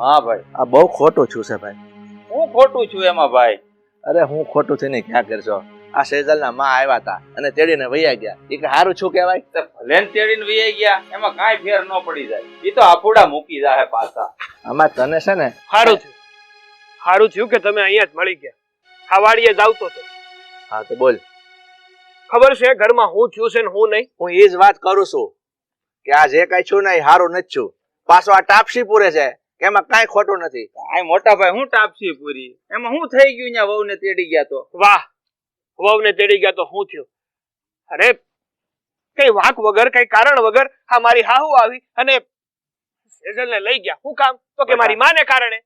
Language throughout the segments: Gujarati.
હા ભાઈ. આ બહુ ખોટું છું છે ભાઈ. હું ખોટું છું એમાં ભાઈ? અરે હું ખોટું થઈને ક્યાં કરશો? આ સેજલના માં આવ્યા હતા અને તેડીને વૈયા ગયા. એ કે સારું છું કહેવાય? તે ભલે તેડીને વૈયા ગયા એમાં કાંઈ ફેર ન પડી જાય. એ તો આફુડા મૂકી જાય પાછા. આમાં તને છે ને સારું થયું. સારું થયું કે તમે અહીંયા જ મળી ગયા. આ વાડીએ જ આવતો હતો. હા તો બોલ. ખબર છે ઘરમાં હું થયું છે ને હું નહીં? હું એ જ વાત કરું છું કે આ જે કઈ છું ને એ સારું નથી છું પાછો આ ટાપસી પૂરે છે. એમાં કાંઈ ખોટું નથી. આ મોટા ભાઈ હું ટાપસી પૂરી. એમાં હું થઈ ગયું ત્યાં વહુ ને તેડી ગયા તો? વાહ વહુને તેડી ગયા તો હું થયું? અરે કઈ વાંક વગર કઈ કારણ વગર આ મારી હાહુ આવી અને સેજલને લઈ ગયા. હું કામ? તો કે મારી માને કારણે.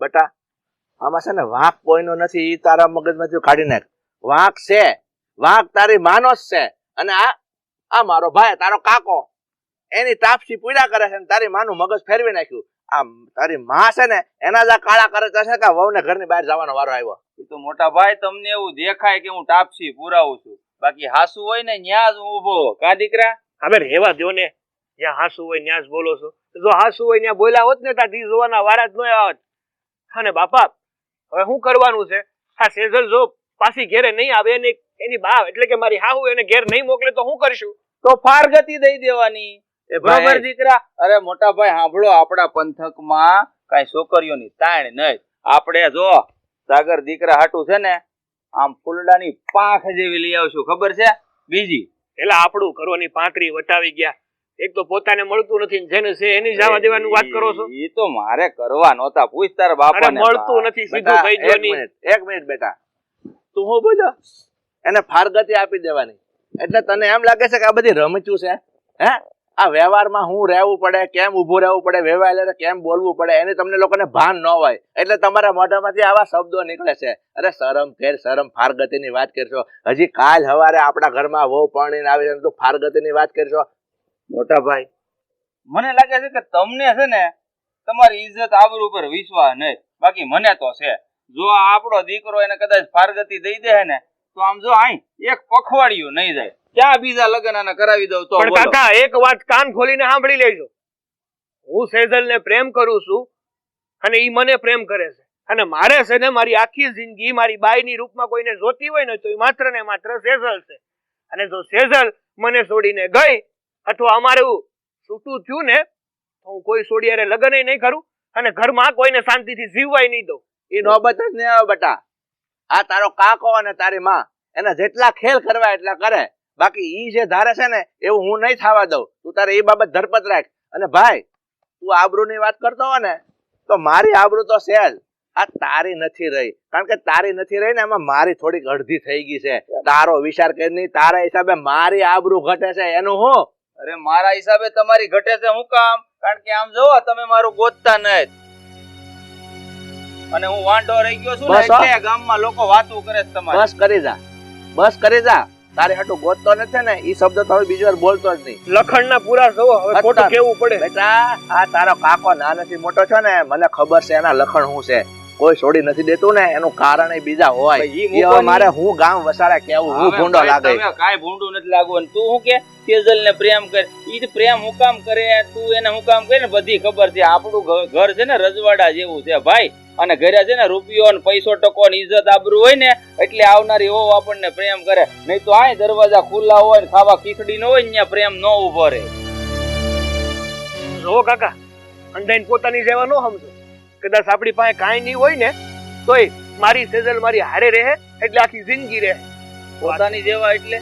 બટા આમાં છે ને વાંક કોઈનો નથી ઈ તારા મગજમાંથી કાઢી નાખ. વાંક છે વાંક તારી માનો જ છે. અને આ આ મારો ભાઈ તારો કાકો એની તાપસી પૂજા કરે છે તારી માનું મગજ ફેરવી નાખ્યું. આ તારી માં છે ને એના જ કાળા કરે છે કે વહુને ઘરની બહાર જવાનો વારો આવ્યો? એ તો મોટા ભાઈ તમને એવું દેખાય કે હું ટાપસી પુરાવું છું. બાકી હાસુ હોય ને ન્યા જ ઊભો. કા દીકરા? હવે રેવા દો ને. જ્યાં હાસુ હોય ત્યાં જ બોલો છો. જો હાસુ હોય ત્યાં બોલ્યા હોત ને ત્યાં જોવાના વારા જ ન આવત અને બાપા હવે શું કરવાનું છે? આ સેઝલ જો પાછી ઘેરે નહીં આવે એની એની બા એટલે કે મારી હાહુ એને ઘેર નહીં મોકલે તો શું કરશું? તો ફાર ગતિ દઈ દેવાની. એ બરોબર દીકરા. અરે મોટા ભાઈ સાંભળો આપણા પંથકમાં કઈ છોકરીઓની તાણ નહીં. આપણે જો સાગર દીકરા હાટું છે ને આમ ફૂલડાની પાંખ જેવી લઈ આવશું ખબર છે? બીજી. એટલે આપણું કરવાની પાંતરી વટાવી ગયા. એક તો પોતાને મળતું નથી ને જેને છે એની જવા દેવાની વાત કરો છો. એ તો મારે કરવા નહોતા. પૂછ તારા બાપાને. મળતું નથી સીધું કહી દો ની. એક મિનિટ બેટા. તું હું બોલો? એને ફારગતી આપી દેવાની. એટલે તને એમ લાગે છે કે આ બધી રમચું છે? હે? આ વ્યવહારમાં હું રહેવું પડે, કેમ ઊભું રહેવું પડે, વ્યવહાર કેમ બોલવું પડે, એને તમને લોકોને ભાન ન હોય. એટલે તમારા મોઢામાંથી આવા શબ્દો નીકળે છે. અરે શરમ ફેર, શરમ ફારગતિની વાત કરશો. હજી કાલ હવારે આપણા ઘરમાં વહુ પાણીને આવે છે તું ફારગતિની વાત કરશો. મોટા ભાઈ, મને લાગે છે કે તમને છે ને તમારી ઇજ્જત આબરૂ ઉપર વિશ્વાસ નહીં. બાકી મને તો છે. જો આપણો દીકરો એને કદાચ ફારગતિ દઈ દે ને, તો આમ જો અહીં એક પખવાડિયું નહીં જાય. ક્યાં બીજા લગ્ન આને કરાવી દઉં તો પણ કાકા એક વાત કાન ખોલીને સાંભળી લેજો. હું સેજલને પ્રેમ કરું છું અને ઈ મને પ્રેમ કરે છે. અને મારે છે ને મારી આખી જિંદગી મારી બાઈની રૂપમાં કોઈને જોતી હોય ને તો એ માત્ર ને માત્ર સેજલ છે. અને જો સેજલ મને છોડીને ગઈ અથવા અમારું છૂટું થયું ને તો હું કોઈ છોડીયારે લગ્ન નહીં કરું અને ઘરમાં કોઈને શાંતિથી જીવવાય નહીં દઉં. એ નોબત જ નહીં આવે બેટા. આ તારો કાકો અને તારી માં. એના જેટલા ખેલ કરવા એટલા કરે. બાકી ઈ જે ધારે છે ને એવું હું નહીં થવા દઉં. તું તારે એ બાબત ધરપત રાખ. અને ભાઈ તું આબરૂની વાત કરતો હોય ને તો મારી આબરૂ તો છે જ. આ તારી નથી રહી. કારણ કે તારી નથી રહી ને એમાં મારી થોડીક અડધી થઈ ગઈ છે. તારો વિચાર કરી તારા હિસાબે મારી આબરૂ ઘટે છે. એનું હું? અરે મારા હિસાબે તમારી ઘટે છે હું કામ? કારણ કે આમ જોવો તમે મારું ગોતતા નહીં. અને હું વાંઢો રહી ગયો છું ને એટલે ગામમાં લોકો વાતો કરે છે તમારી. બસ કરી જા. બસ કરી જા. તારે હાટું ગોતતો નથી ને એ શબ્દ તો હવે બીજી વાર બોલતો જ નહીં. લખણના પૂરા જોવો હવે ખોટું કેવું પડે? બેટા આ તારો કાકો નાનેથી મોટો છે ને મને ખબર છે એના લખણ શું છે. કોઈ છોડી નથી દેતું ને એનું કારણ એ બીજા હોય. મૂકો મારે હું ગામ વસાડે કેવું હું ભૂંડો લાગે. કાઈ ભૂંડું નથી લાગવું તું શું કે? તેજલ ને પ્રેમ કર. ઈ જ પ્રેમ હું કામ કરે તું એને હું કામ કરે ને બધી ખબર છે. આપણું ઘર છે ને રજવાડા જેવું છે. ભાઈ અને ઘરે છે ને રૂપિયો ને પૈસો ટકો ને ઇજ્જત આબરૂ હોય ને એટલે આવનારી હોવ આપણને પ્રેમ કરે. નહીં તો આય દરવાજા ખુલ્લા હોય ને ખાવા ખીચડી ન હોય ને ત્યાં પ્રેમ ન ઊભો રહે. જો કાકા અંધાઈને પોતાની સેવા ન સમજો. કદાચ આપણી પાસે કાંઈ નહીં હોય ને તોય મારી સેજલ મારી હારે રહે એટલે આખી જિંદગી રહે. પોતાની જેવા એટલે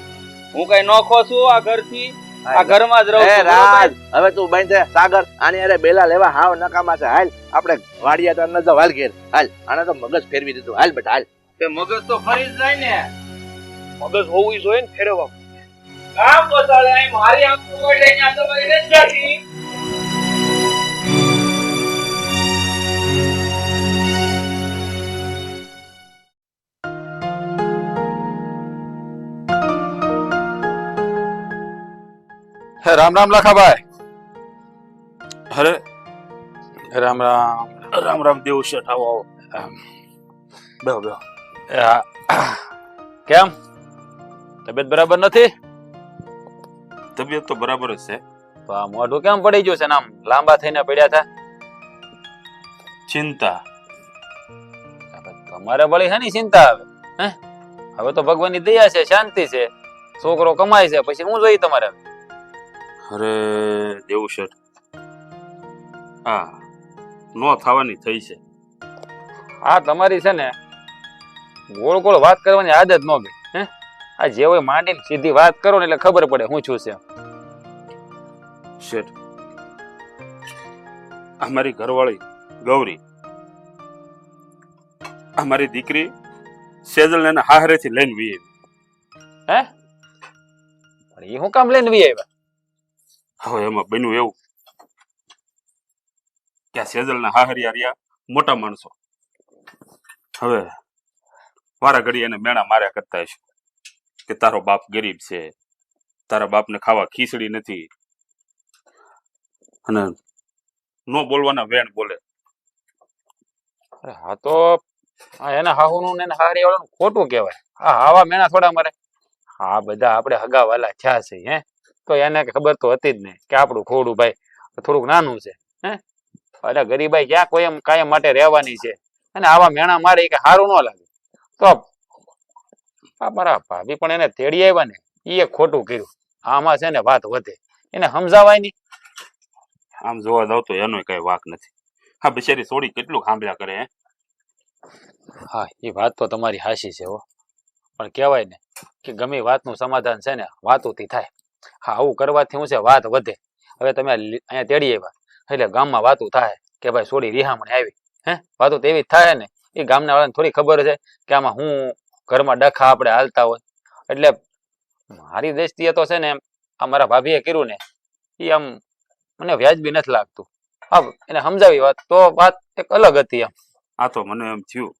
હું કઈ નોખો છું આ ઘરથી. આ ઘરમાં જ રહું છું રાજ હવે તું બંધ છે સાગર આની અરે બેલા લેવા હાવ નકામા છે. હાલ આપણે વાડિયા તો ન હાલ ઘેર. હાલ આને તો મગજ ફેરવી દીધું. હાલ બેટા હાલ. તે મગજ તો ફરી જ જાય ને. મગજ હોવું જોઈએ ને ફેરવવા કામ બતાડે મારી આંખો વળે અહીંયા તમારી રામ રામ લખાભાઈ. અરે રામ રામ રામ રામ દેવ શેઠ આવો આવો. બેહો બેહો. કેમ? તબિયત બરાબર નથી? તબિયત તો બરાબર જ છે. તો આ મોઢું કેમ પડી ગયું છે નામ લાંબા થઈને પડ્યા હતા ચિંતા. તમારે વળી શેની ચિંતા આવે હે? હવે તો ભગવાનની દયા છે શાંતિ છે. છોકરો કમાય છે પછી હું જોઈ તમારે? અરે દેવું શેઠ હા નો થવાની થઈ છે. હા તમારી છે ને ગોળ ગોળ વાત કરવાની આદત ન ગઈ હે? આ જે હોય માંડીને સીધી વાત કરો ને એટલે ખબર પડે હું છું છે. શેઠ અમારી ઘરવાળી ગૌરી અમારી દીકરી સેજલ એના હાહરેથી લઈને વી હે? પણ એ હું કામ લઈને વી આવ્યા હવે એમાં બન્યું એવું. કે આ સેજલના હાહરિયા મોટા માણસો. હવે વારા ઘડી એને મેણા માર્યા કરતા હશે કે તારો બાપ ગરીબ છે, તારા બાપને ખાવા ખીચડી નથી. અને નો બોલવાના વેણ બોલે. અરે, હા તો એના હાહુનું ને હારી વાળાનું ખોટું કહેવાય. હા હાવા મેણા થોડા મારે. હા, બધા આપણે હગાવાલા થયા છે, હે? તો એને ખબર તો હતી જ નહીં કે આપણું ખોડું ભાઈ થોડુંક નાનું છે હે? અરે ગરીબાઈ ક્યાં કોઈ એમ કાયમ માટે રહેવાની છે? અને આવા મેણા મારે કે સારું ન લાગે. તો આ મારા ભાભી પણ એને તેડી આવ્યા ને એ ખોટું કર્યું. આમાં છે ને વાત વધે. એને સમજાવાય નહીં. આમ જોવા જાવ તો એનો કઈ વાક નથી. હા બિચારી થોડી કેટલું સાંભળ્યા કરે હે? હા એ વાત તો તમારી હાસી છે હો. પણ કહેવાય ને કે ગમે વાતનું સમાધાન છે ને વાતોથી થાય. હા, આવું કરવાથી હું છે, વાત વધે. હવે તમે અહીંયા તેડી આવ્યા. એટલે ગામમાં વાતું થાય કે ભાઈ સોડી રિહામણે આવી. હે? વાતો તો એવી થાય ને. એ ગામના વાળાને થોડી ખબર છે કે આમાં હું ઘરમાં ડખા આપણે હાલતા હોય. એટલે મારી દ્રષ્ટિએ તો છે ને આ મારા ભાભીએ કર્યું ને એ આમ મને વ્યાજબી નથી લાગતું. હા એને સમજાવી વાત, તો વાત એક અલગ હતી એમ. આ તો મને એમ થયું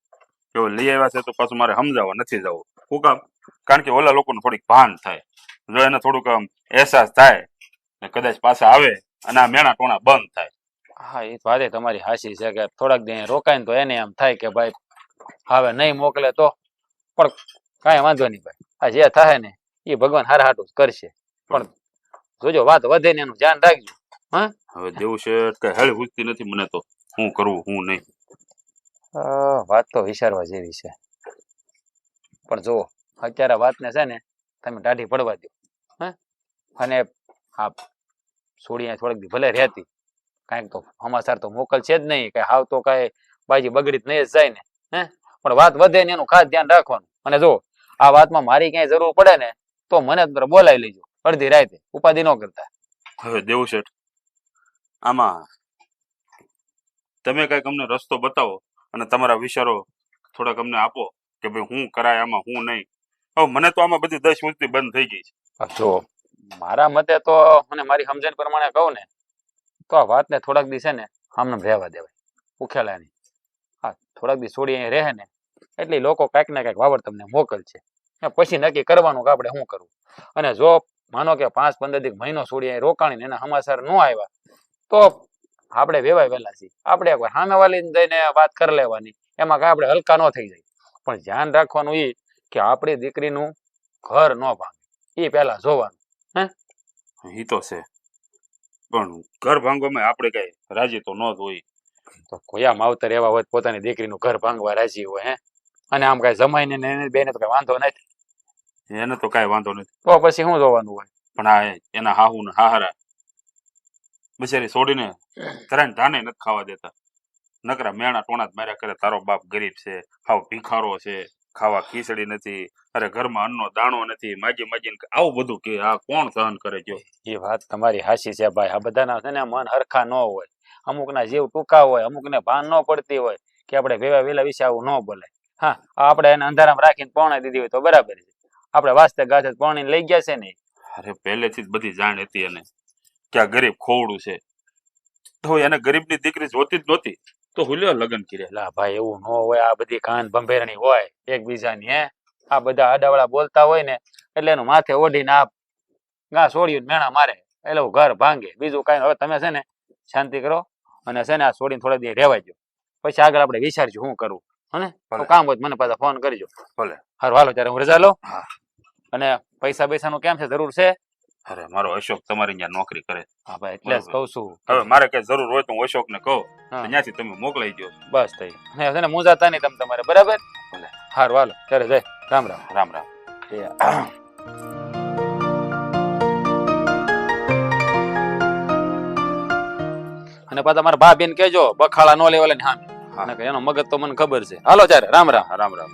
કે લઈ આવ્યા છે તો પાછું મારે સમજાવવા નથી જવું. હું કામ, કારણ કે ઓલા લોકોને થોડીક ભાન થાય. જો એને થોડુંક આમ અહેસાસ થાય ને કદાચ પાછા આવે અને આ મેણા ટોણા બંધ થાય. હા એ વાતે તમારી હાસી છે કે થોડાક દિન રોકાય ને તો એને એમ થાય કે ભાઈ હવે નહીં મોકલે તો પણ કાંઈ વાંધો નહીં ભાઈ. આ જે થાય ને એ ભગવાન હાર હાટું જ કરશે. પણ જોજો વાત વધે ને એનું ધ્યાન રાખજો. હવે દેવું છે કે હેળ પૂછતી નથી મને તો. હું કરવું હું નહીં. વાત તો વિચારવા જેવી છે. પણ જુઓ અત્યારે વાતને છે ને તમે દાઢી પડવા દો. હા? અને આ છોડી થોડીક ભલે રહેતી. કાંઈક તો સમાચાર તો મોકલશે જ નહીં. કઈ હાવ તો કઈ બાજી બગડી નહીં જાય ને. હે? પણ વાત વધે ને એનું ખાસ ધ્યાન રાખવાનું. અને જો, આ વાતમાં મારી ક્યાંય જરૂર પડે ને, તો મને બોલાવી લેજો. અડધી રાતે. ઉપાધિ ન કરતા. હવે દેવું શેઠ. આમાં તમે કંઈક અમને રસ્તો બતાવો અને તમારા વિચારો થોડાક અમને આપો કે ભાઈ હું કરાય, આમાં હું નહીં. હવે મને તો આમાં બધી દસ ઉંચતી બંધ થઈ ગઈ છે. જો, મારા મતે તો મને મારી સમજણ પ્રમાણે કહું ને, તો આ વાતને થોડાક દી ને, આમને રહેવા દેવાય. ઉખેલાની હા, થોડાક દી છોડી અહીં રહે ને, એટલે લોકો કાંઈક ને કાંઈક વાવડ તમને મોકલશે. પછી નક્કી કરવાનું કે આપણે શું કરવું. અને જો, માનો કે પાંચ પંદર દી મહિનો છોડી અહીં રોકાણીને એના સમાચાર ન આવ્યા, તો આપણે વેવાય વહેલા છીએ. આપણે એકવાર સામેવાળીને જઈને વાત કરી લેવાની. એમાં કાંઈ આપણે હલકા ન થઈ જાય. પણ ધ્યાન રાખવાનું એ કે આપણી દીકરીનું ઘર ન ભાંગે. એ પહેલા જોવાનું. એ તો છે. પણ ઘર ભાંગવામાં આપણે કઈ રાજી તો ન જ હોય. તો કોયા માવતર એવા હોય પોતાની દીકરીનું ઘર ભાંગવા રાજી હોય હે? અને આમ કઈ જમાઈને ને બેને તો કઈ વાંધો નથી. એને તો કઈ વાંધો નથી. તો પછી શું જોવાનું હોય? પણ આ એના હાહુ ને હાહરા બિચારી છોડીને તરાને ધાને નથી ખાવા દેતા. નકરા મેણા ટોણા જ માર્યા કરે. તારો બાપ ગરીબ છે હાવ ભિખારો છે. ખાવા ખીચડી નથી અરે ઘરમાં અન્નનો દાણો નથી માજી માગીને આવું બધું કે આ કોણ સહન કરે જો? એ વાત તમારી હાસી છે ભાઈ. આ બધાના છે ને મન હરખા ન હોય. અમુકના જીવ ટૂંકા હોય અમુકને ભાન ન પડતી હોય કે આપણે વેવા વેલા વિશે આવું ન બોલે. હા આપણે એને અંધારામાં રાખીને પૌણે દીધી હોય તો બરાબર છે. આપણે વાસ્તે ગાજે પોણી લઈ ગયા છે ને? અરે પહેલેથી જ બધી જાણ હતી એને. કે આ ગરીબ ખોવડું છે. તો એને ગરીબની દીકરી જોતી જ નહોતી. તો હુલ્યો લગ્ન કરે લા ભાઈ એવું ન હોય આ બધી કાન ભંભેરણી હોય એકબીજાની હે? આ બધા આડાવાળા બોલતા હોય ને એટલે એનું માથે ઓઢીને આ ગા છોડ્યું મેણા મારે. એટલે ઘર ભાંગે. બીજું કાંઈ હવે તમે છે ને શાંતિ કરો અને છે ને આ છોડીને થોડા દી રહેવા દો પછી આગળ આપણે વિચારજો શું કરવું હને? કામ હોય મને પાછા ફોન કરજો. ભલે. હારું હાલો ત્યારે હું રજા લો અને પૈસા પૈસા નું કેમ છે? જરૂર છે? અરે મારો અશોક તમારી ત્યાં નોકરી કરે. હા ભાઈ એટલે જ કહું છું. હવે મારે કઈ જરૂર હોય તો હું અશોકને કહું ત્યાંથી તમે મોકલાઈ દો બસ થઈ. અને ને મૂંઝાતા નહીં તમે તમારે બરાબર? હારું હાલો ત્યારે જય રામ રામ. રામ રામ. અને પાછા મારા ભા બેન કેજો બખાળા નો લેવાલે ને હા. હા. એનો મગજ તો મને ખબર છે. હાલો ત્યારે રામ રામ. રામ રામ.